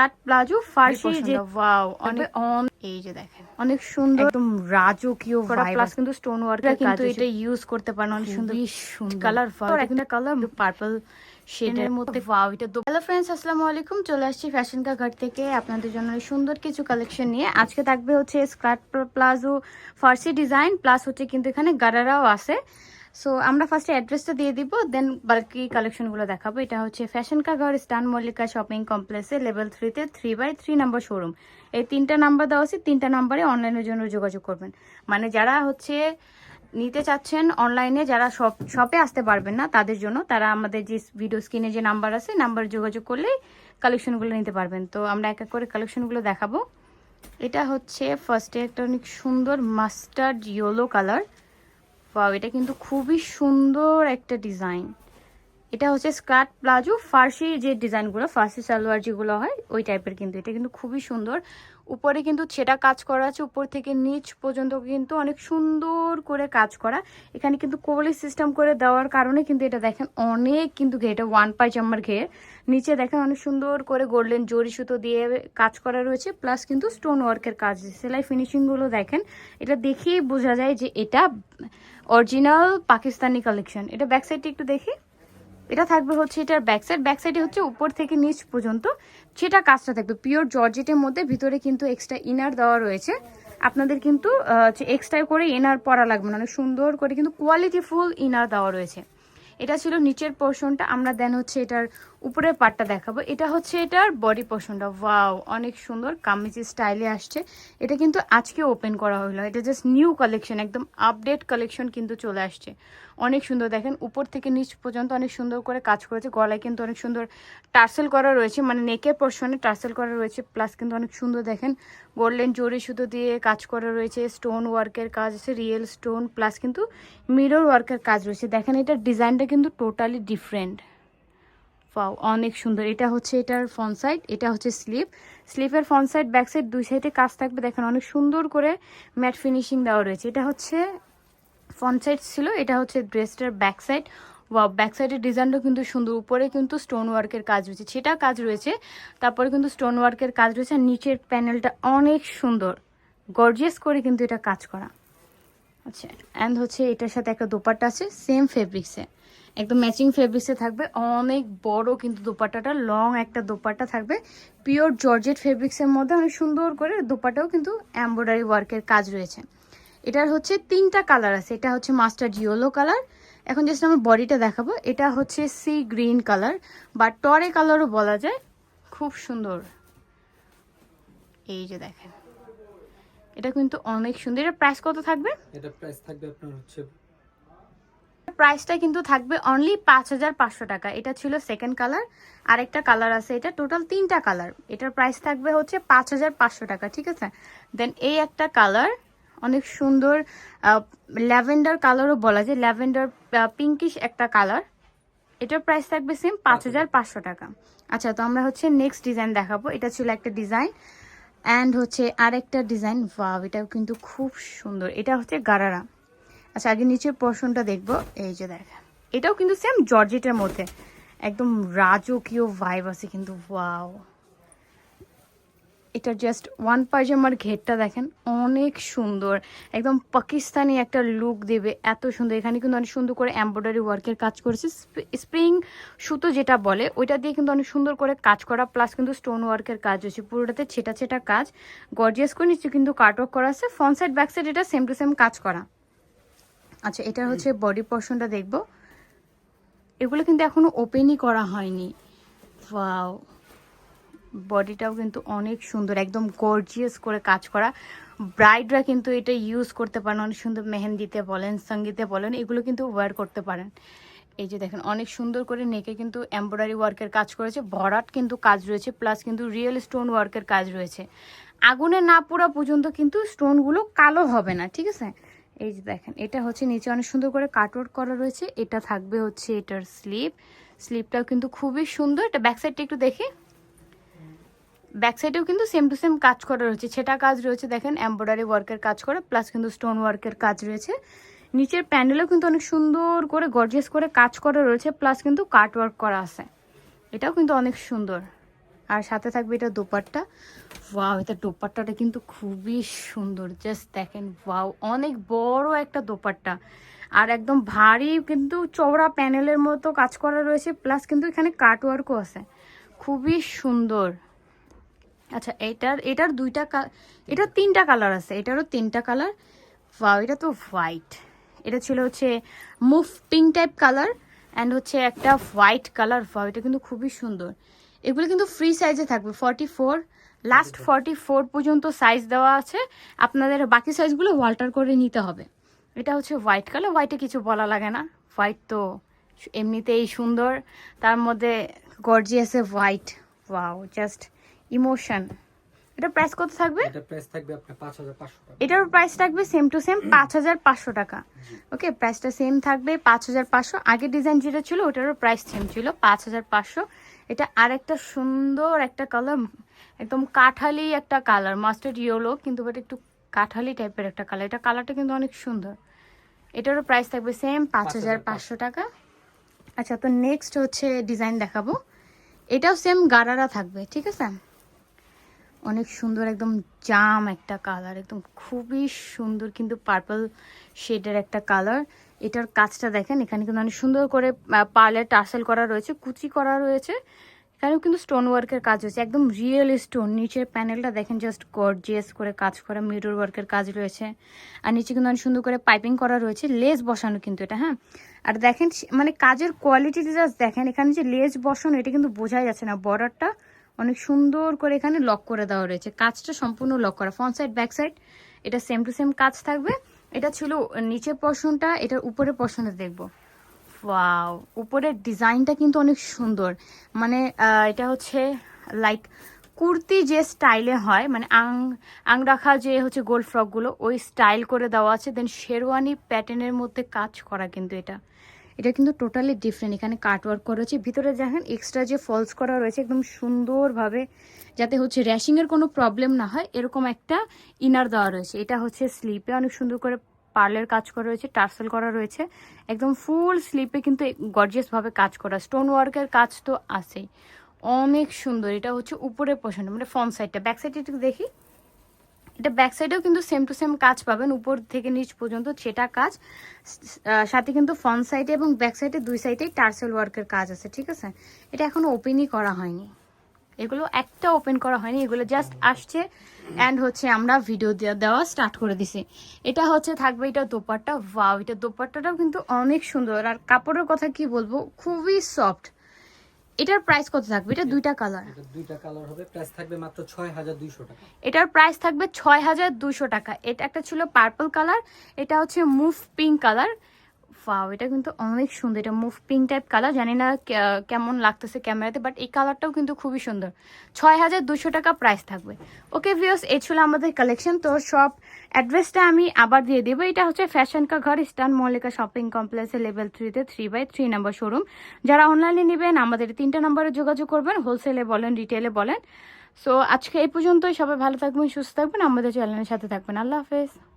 কাট palazzo ফার্সি যে wow অনেক on এই যে দেখেন। অনেক সুন্দর একদম রাজকীয় প্লাস কিন্তু স্টোন কিন্তু এটা ইউজ করতে পারেন অনেক সুন্দর সুন্দর। কালার একটা কালার পার্পল শেডের মধ্যে ওয়াও এটা হ্যালো ফ্রেন্ডস আসসালামু আলাইকুম। চলে আসছি ফ্যাশন কা ঘর থেকে আপনাদের জন্য সুন্দর কিছু কালেকশন নিয়ে। আজকে থাকবে হচ্ছে skirt palazzo Farsi design plus হচ্ছে কিন্তু এখানে গারারাও আছে। সো আমরা ফার্স্টে অ্যাড্রেসটা দিয়ে দিব দেন বাকি কালেকশনগুলো দেখাবো। এটা হচ্ছে Fashion Ka Ghar Eastern Mallika shopping কমপ্লেক্সে লেভেল থ্রিতে three by three number showroom এই তিনটা নাম্বার দেওয়া আছে, তিনটা নাম্বারে অনলাইনের জন্য যোগাযোগ করবেন। মানে যারা হচ্ছে নিতে চাচ্ছেন অনলাইনে যারা শপ শপে আসতে পারবেন না, তাদের জন্য তারা আমাদের যে ভিডিও স্ক্রিনে যে নাম্বার আছে নাম্বার যোগাযোগ করলেই কালেকশনগুলো নিতে পারবেন। তো আমরা এক এক করে কালেকশনগুলো দেখাবো। এটা হচ্ছে ফার্স্টে একটা অনেক সুন্দর মাস্টার্ড ইয়েলো কালার ওয়াও এটা কিন্তু খুবই সুন্দর একটা ডিজাইন এটা হচ্ছে স্কার্ট প্লাজো ফার্সি যে ডিজাইনগুলো ফার্সি সালোয়ার যেগুলো হয়, ওই টাইপের কিন্তু। এটা কিন্তু খুবই সুন্দর। উপরে কিন্তু ছেটা কাজ করা আছে, উপর থেকে নিচ পর্যন্ত কিন্তু অনেক সুন্দর করে কাজ করা। এখানে কিন্তু কোবলি সিস্টেম করে দেওয়ার কারণে কিন্তু এটা দেখেন অনেক কিন্তু ঘে এটা ওয়ান পাইজামার ঘের। নিচে দেখেন অনেক সুন্দর করে গোল্ডেন জরি সুতো দিয়ে কাজ করা রয়েছে প্লাস কিন্তু স্টোন ওয়ার্কের কাজ। সেলাই ফিনিশিংগুলো দেখেন, এটা দেখেই বোঝা যায় যে এটা অরিজিনাল পাকিস্তানি কালেকশন এটা ব্যাক সাইডটা একটু দেখি। এটা থাকবে হচ্ছে এটার ব্যাক সাইড ব্যাক সাইডে হচ্ছে উপর থেকে নিচ পর্যন্ত। সেটা কাজটা থাকবে পিওর জর্জেটের মধ্যে। ভিতরে কিন্তু এক্সট্রা ইনার দেওয়া রয়েছে। আপনাদের কিন্তু এক্সট্রা করে ইনার পরা লাগবে না। অনেক সুন্দর করে কিন্তু কোয়ালিটি ফুল ইনার দেওয়া রয়েছে। এটা ছিল নিচের পোর্শনটা আমরা দেন হচ্ছে এটার উপরের পার্টটা দেখাবো। এটা হচ্ছে এটার বডি পোর্শনটা ওয়াও অনেক সুন্দর কামিজি স্টাইলে আসছে। এটা কিন্তু আজকে ওপেন করা হলো। এটা জাস্ট নিউ কালেকশন একদম আপডেট কালেকশন কিন্তু চলে আসছে। অনেক সুন্দর, দেখেন, উপর থেকে নিচ পর্যন্ত অনেক সুন্দর করে কাজ করেছে। গলায় কিন্তু অনেক সুন্দর টার্সেল করা রয়েছে মানে নেকের পোর্শনে টার্সেল করা রয়েছে। প্লাস কিন্তু অনেক সুন্দর, দেখেন, গোল্ডেন জরি সুতো দিয়ে কাজ করা রয়েছে। স্টোন ওয়ার্কের কাজ আছে রিয়েল স্টোন প্লাস কিন্তু মিরর ওয়ার্কের কাজ রয়েছে। দেখেন, এটার ডিজাইনটা কিন্তু টোটালি ডিফারেন্ট ফাও অনেক সুন্দর। এটা হচ্ছে এটার ফ্রন্ট সাইড এটা হচ্ছে স্লিপ স্লিপের ফ্রন্ট সাইড ব্যাক সাইড দুই সাইডে কাজ থাকবে। দেখেন অনেক সুন্দর করে ম্যাট ফিনিশিং দেওয়া রয়েছে। এটা হচ্ছে ফ্রন্ট সাইড ছিল, এটা হচ্ছে ড্রেসটার ব্যাক সাইড ওয়া ব্যাক সাইডের ডিজাইনটা কিন্তু সুন্দর। উপরে কিন্তু স্টোন ওয়ার্কের কাজ রয়েছে। সেটা কাজ রয়েছে, তারপরে কিন্তু স্টোন ওয়ার্কের কাজ রয়েছে আর নিচের প্যানেলটা অনেক সুন্দর। গর্জিয়াস করে কিন্তু এটা কাজ করা। আচ্ছা অ্যান্ড হচ্ছে এটার সাথে একটা দোপাট্টা আছে সেম ফেব্রিক্সে একদম ম্যাচিং ফেব্রিক্সে থাকবে। অনেক বড় কিন্তু দোপাট্টাটা লং একটা দোপাট্টা থাকবে। পিওর জর্জেট ফেব্রিক্সের মধ্যে অনেক সুন্দর করে দোপাটাও কিন্তু এমব্রয়ডারি ওয়ার্কের কাজ রয়েছে। এটার হচ্ছে তিনটা কালার আছে। এটা হচ্ছে মাস্টার ইয়েলো কালার এখন জাস্ট আমি বডিটা দেখাবো। এটা হচ্ছে সি গ্রিন কালার বা টরে কালারও বলা যায়। খুব সুন্দর। এই যে দেখেন। এটা কিন্তু অনেক সুন্দর। এটা প্রাইস কত থাকবে? এটা প্রাইস থাকবে আপনার হচ্ছে প্রাইসটা কিন্তু থাকবে অনলি পাঁচ হাজার পাঁচশো টাকা। এটা ছিল সেকেন্ড কালার আরেকটা কালার আছে এটা। টোটাল তিনটা কালার এটার প্রাইস থাকবে হচ্ছে পাঁচ হাজার পাঁচশো টাকা, ঠিক আছে? দেন এই একটা কালার অনেক সুন্দর ল্যাভেন্ডার কালারও বলা যায়। ল্যাভেন্ডার পিঙ্কিশ একটা কালার এটার প্রাইস থাকবে সেম পাঁচ হাজার পাঁচশো টাকা। আচ্ছা তো আমরা হচ্ছে নেক্সট ডিজাইন দেখাবো। এটা ছিল একটা ডিজাইন অ্যান্ড হচ্ছে আরেকটা ডিজাইন ভাব এটাও কিন্তু খুব সুন্দর। এটা হচ্ছে গারারা। আচ্ছা আগে নিচের পোর্শনটা দেখব। এই যে দেখ, এটাও কিন্তু সেম জর্জেটের মধ্যে। একদম রাজকীয় ভাইব আছে কিন্তু ওয়াও এটা জাস্ট ওয়ান পায়জামার ঘেরটা দেখেন, অনেক সুন্দর। একদম পাকিস্তানি একটা লুক দেবে, এত সুন্দর। এখানে কিন্তু অনেক সুন্দর করে এম্ব্রয়ডারি ওয়ার্কের কাজ করেছে। স্প্রিং সুতো যেটা বলে, ওইটা দিয়ে কিন্তু অনেক সুন্দর করে কাজ করা প্লাস কিন্তু স্টোন ওয়ার্কের কাজ হচ্ছে পুরোটাতে ছেটা ছেটা কাজ। গর্জিয়াস করে নিচ্ছে কিন্তু কাট ওয়ার্ক করা আছে। ফ্রন্ট সাইড ব্যাক সাইড এটা সেম টু সেম কাজ করা। আচ্ছা এটা হচ্ছে বডি পোর্শনটা দেখব। এগুলো কিন্তু এখনও ওপেনই করা হয়নি। ওয়াও বডিটাও কিন্তু অনেক সুন্দর একদম গর্জিয়াস করে কাজ করা। ব্রাইডরা কিন্তু এটা ইউজ করতে পারেন অনেক সুন্দর মেহেন্দিতে বলেন সঙ্গীতে বলেন এগুলো কিন্তু ওয়্যার করতে পারেন। এই যে দেখেন অনেক সুন্দর করে নেকে কিন্তু এমব্রয়ডারি ওয়ার্কের কাজ করেছে ভরাট কিন্তু কাজ রয়েছে প্লাস কিন্তু রিয়েল স্টোন ওয়ার্কের কাজ রয়েছে। আগুনে না পোড়া পর্যন্ত কিন্তু স্টোনগুলো কালো হবে না ঠিক আছে? এই যে দেখেন, এটা হচ্ছে নিচে অনেক সুন্দর করে কাটওয়ার্ক করা রয়েছে। এটা থাকবে হচ্ছে এটার স্লিপ। স্লিপটাও কিন্তু খুবই সুন্দর। এটা ব্যাক সাইডটা একটু দেখি। ব্যাক সাইডেও কিন্তু সেম টু সেম কাজ করা রয়েছে। সেটা কাজ রয়েছে, দেখেন এমব্রয়ডারি ওয়ার্কের কাজ করে প্লাস কিন্তু স্টোন ওয়ার্কের কাজ রয়েছে। নিচের প্যান্ডেলও কিন্তু অনেক সুন্দর করে গর্জিয়াস করে কাজ করা রয়েছে প্লাস কিন্তু কাট ওয়ার্ক করা আছে। এটাও কিন্তু অনেক সুন্দর। আর সাথে থাকবে এটা দোপাট্টা। ওয়াও এটা দোপাট্টাটা কিন্তু খুবই সুন্দর। জাস্ট দেখেন ওয়াও অনেক বড় একটা দোপাট্টা। আর একদম ভারী কিন্তু চওড়া প্যানেলের মতো কাজ করা রয়েছে প্লাস কিন্তু এখানে কাটওয়ার্কও আছে। খুবই সুন্দর। আচ্ছা এটার এটার দুইটা এটার তিনটা কালার আছে। এটারও তিনটা কালার ওয়াও এটা তো হোয়াইট এটা ছিল হচ্ছে mauve pink type colour and হচ্ছে একটা হোয়াইট কালার ওয়াও এটা কিন্তু খুবই সুন্দর। এগুলো কিন্তু ফ্রি সাইজে থাকবে forty four last forty four পর্যন্ত সাইজ দেওয়া আছে। আপনাদের বাকি সাইজগুলো ওয়াল্টার করে নিতে হবে। এটা হচ্ছে হোয়াইট কালার হোয়াইটে কিছু বলা লাগে না। হোয়াইট তো এমনিতেই সুন্দর। তার মধ্যে গর্জিয়াসে হোয়াইট ওয়াও জাস্ট ইমোশন এটা প্রাইস কত থাকবে? এটা প্রাইস থাকবে আপনার পাঁচ হাজার পাঁচশো টাকা। এটার প্রাইস থাকবে সেম টু সেম পাঁচ হাজার পাঁচশো টাকা। ওকে প্রাইসটা সেম থাকবে পাঁচ হাজার পাঁচশো। আগের ডিজাইন যেটা ছিল ওটারও প্রাইস সেম ছিল পাঁচ হাজার পাঁচশো। এটা আরেকটা সুন্দর একটা কালার একদম কাঠালি একটা কালার মাস্টার্ড ইয়েলো কিন্তু বাট একটু কাঠালি টাইপের একটা কালার এটা কালারটা কিন্তু অনেক সুন্দর। এটারও প্রাইস থাকবে সেম পাঁচ হাজার পাঁচশো টাকা। আচ্ছা তো নেক্সট হচ্ছে ডিজাইন দেখাবো। এটাও সেম গারারা থাকবে ঠিক আছে? অনেক সুন্দর একদম জাম একটা কালার একদম খুবই সুন্দর কিন্তু পার্পল শেডের একটা কালার এটার কাজটা দেখেন, এখানে কিন্তু অনেক সুন্দর করে পার্লের টার্সেল করা রয়েছে, কুচি করা রয়েছে। এখানেও কিন্তু স্টোন ওয়ার্কের কাজ হয়েছে, একদম রিয়েল স্টোন নিচের প্যানেলটা দেখেন জাস্ট গর্জিয়াস করে কাজ করা মিরর ওয়ার্কের কাজ রয়েছে। আর নিচে কিন্তু অনেক সুন্দর করে পাইপিং করা রয়েছে লেস বসানো কিন্তু এটা হ্যাঁ। আর দেখেন মানে কাজের কোয়ালিটিটা জাস্ট দেখেন, এখানে যে লেস বসানো, এটা কিন্তু বোঝাই যাচ্ছে না বর্ডারটা অনেক সুন্দর করে এখানে লক করে দেওয়া রয়েছে। কাজটা সম্পূর্ণ লক করা। ফ্রন্ট সাইড ব্যাক সাইড এটা সেম টু সেম কাজ থাকবে। এটা ছিল নিচের পশনটা এটার উপরের পশনে দেখব। ওয়াও উপরের ডিজাইনটা কিন্তু অনেক সুন্দর। মানে এটা হচ্ছে লাইক কুর্তি যে স্টাইলে হয় মানে আং আং রাখা যে হচ্ছে গোল ফ্রকগুলো ওই স্টাইল করে দেওয়া আছে। দেন শেরওয়ানি প্যাটার্নের মধ্যে কাজ করা কিন্তু এটা। এটা কিন্তু টোটালি ডিফারেন্ট এখানে কাট ওয়ার্ক করা রয়েছে। ভিতরে দেখেন এক্সট্রা যে ফলস করা রয়েছে, একদম সুন্দরভাবে যাতে হচ্ছে র্যাশিংয়ের কোনো প্রবলেম না হয়, এরকম একটা ইনার দেওয়া রয়েছে। এটা হচ্ছে স্লিপে অনেক সুন্দর করে পার্লের কাজ করা রয়েছে, টার্সেল করা রয়েছে। একদম ফুল স্লিপে কিন্তু গর্জিয়াস ভাবে কাজ করা। স্টোন ওয়ার্কের কাজ তো আছেই। অনেক সুন্দর। এটা হচ্ছে উপরের পোষণ মানে ফ্রন্ট সাইডটা ব্যাক সাইডটা একটু দেখি। এটা ব্যাক সাইডেও কিন্তু সেম টু সেম কাজ পাবেন, উপর থেকে নিচ পর্যন্ত সেটা কাজ। সাথে কিন্তু ফ্রন্ট সাইডে এবং ব্যাক সাইডে দুই সাইডেই টার্সেল ওয়ার্কের কাজ আছে, ঠিক আছে? এটা এখনও ওপেনই করা হয়নি। এগুলো একটা ওপেন করা হয়নি, এগুলো জাস্ট আসছে অ্যান্ড হচ্ছে আমরা ভিডিও দেওয়া স্টার্ট করে দিছি। এটা হচ্ছে, থাকবে এটা দোপাট্টা। ওয়াও এটা দোপাট্টাটাও কিন্তু অনেক সুন্দর। আর কাপড়ের কথা কি বলব? খুবই সফট এটার প্রাইস কত থাকবে? এটা দুইটা কালার এটা দুইটা কালার হবে প্রাইস থাকবে মাত্র ছয় হাজার দুইশো টাকা। এটার প্রাইস থাকবে ছয় হাজার দুশো টাকা। এটা একটা ছিল পার্পল কালার এটা হচ্ছে মুভ পিঙ্ক কালার ফাও এটা কিন্তু অনেক সুন্দর। এটা মুভ পিঙ্ক টাইপ কালার জানি না কেমন লাগতেছে ক্যামেরাতে বাট এই কালারটাও কিন্তু খুবই সুন্দর। ছয় হাজার দুশো টাকা প্রাইস থাকবে। ওকে ভিউস এই ছিল আমাদের কালেকশন তো সব অ্যাড্রেসটা আমি আবার দিয়ে দেবো। এটা হচ্ছে Fashion Ka Ghar Eastern Mallika shopping কমপ্লেক্সের লেভেল থ্রিতে three by three number showroom যারা অনলাইনে নেবেন, আমাদের তিনটা নাম্বারে যোগাযোগ করবেন হোলসেলে বলেন রিটেলে বলেন। সো আজকে এই পর্যন্তই। সবাই ভালো থাকবেন, সুস্থ থাকবেন। আমাদের চ্যানেলের সাথে থাকবেন। আল্লাহ হাফেজ।